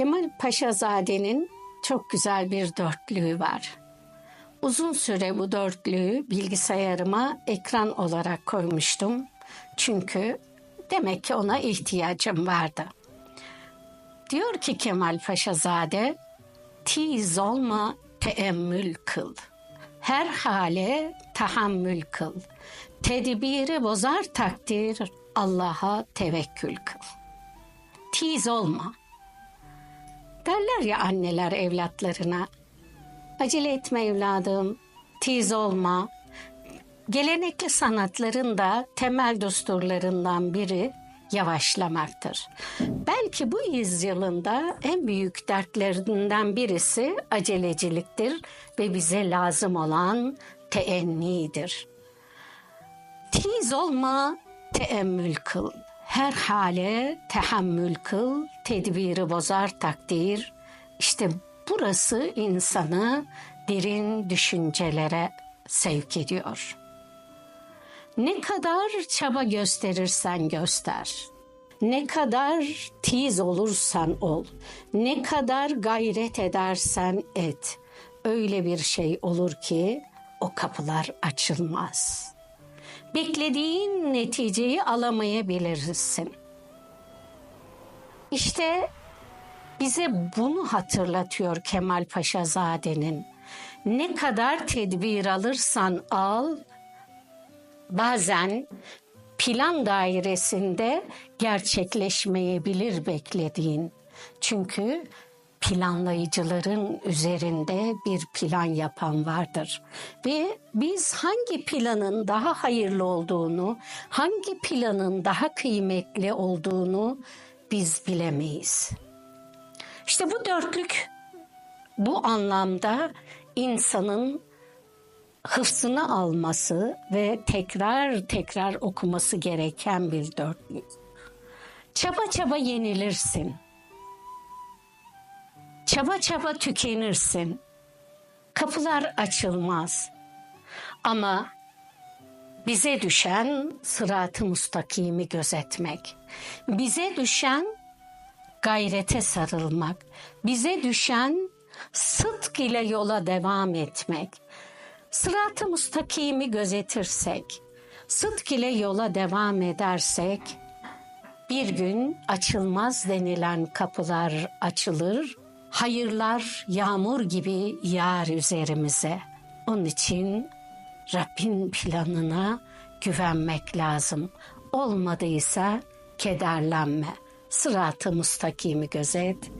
Kemal Paşazade'nin çok güzel bir dörtlüğü var. Uzun süre bu dörtlüğü bilgisayarıma ekran olarak koymuştum. Çünkü demek ki ona ihtiyacım vardı. Diyor ki Kemal Paşazade, tiz olma teemmül kıl. Her hale tahammül kıl. Tedbiri bozar takdir, Allah'a tevekkül kıl. Tiz olma. Derler ya anneler evlatlarına, acele etme evladım, tiz olma. Gelenekli sanatların da temel düsturlarından biri yavaşlamaktır. Belki bu yüzyılında en büyük dertlerinden birisi aceleciliktir ve bize lazım olan teennidir. Tiz olma, teemmül kıl. Her hale tehammül kıl, tedbiri bozar takdir. İşte burası insanı derin düşüncelere sevk ediyor. Ne kadar çaba gösterirsen göster. Ne kadar tiz olursan ol. Ne kadar gayret edersen et. Öyle bir şey olur ki o kapılar açılmaz. Beklediğin neticeyi alamayabilirsin. İşte bize bunu hatırlatıyor Kemal Paşazade'nin. Ne kadar tedbir alırsan al, bazen plan dairesinde gerçekleşmeyebilir beklediğin. Çünkü planlayıcıların üzerinde bir plan yapan vardır. Ve biz hangi planın daha hayırlı olduğunu, hangi planın daha kıymetli olduğunu biz bilemeyiz. İşte bu dörtlük bu anlamda insanın hıfzını alması ve tekrar tekrar okuması gereken bir dörtlük. Çaba çaba yenilirsin. Çaba çaba tükenirsin. Kapılar açılmaz. Ama bize düşen sırat-ı mustakimi gözetmek. Bize düşen gayrete sarılmak. Bize düşen sıdk ile yola devam etmek. Sırat-ı mustakimi gözetirsek, sıdk ile yola devam edersek, bir gün açılmaz denilen kapılar açılır, hayırlar yağmur gibi yağar üzerimize. Onun için Rabbin planına güvenmek lazım. Olmadıysa kederlenme. Sırat-ı mustakimi gözet.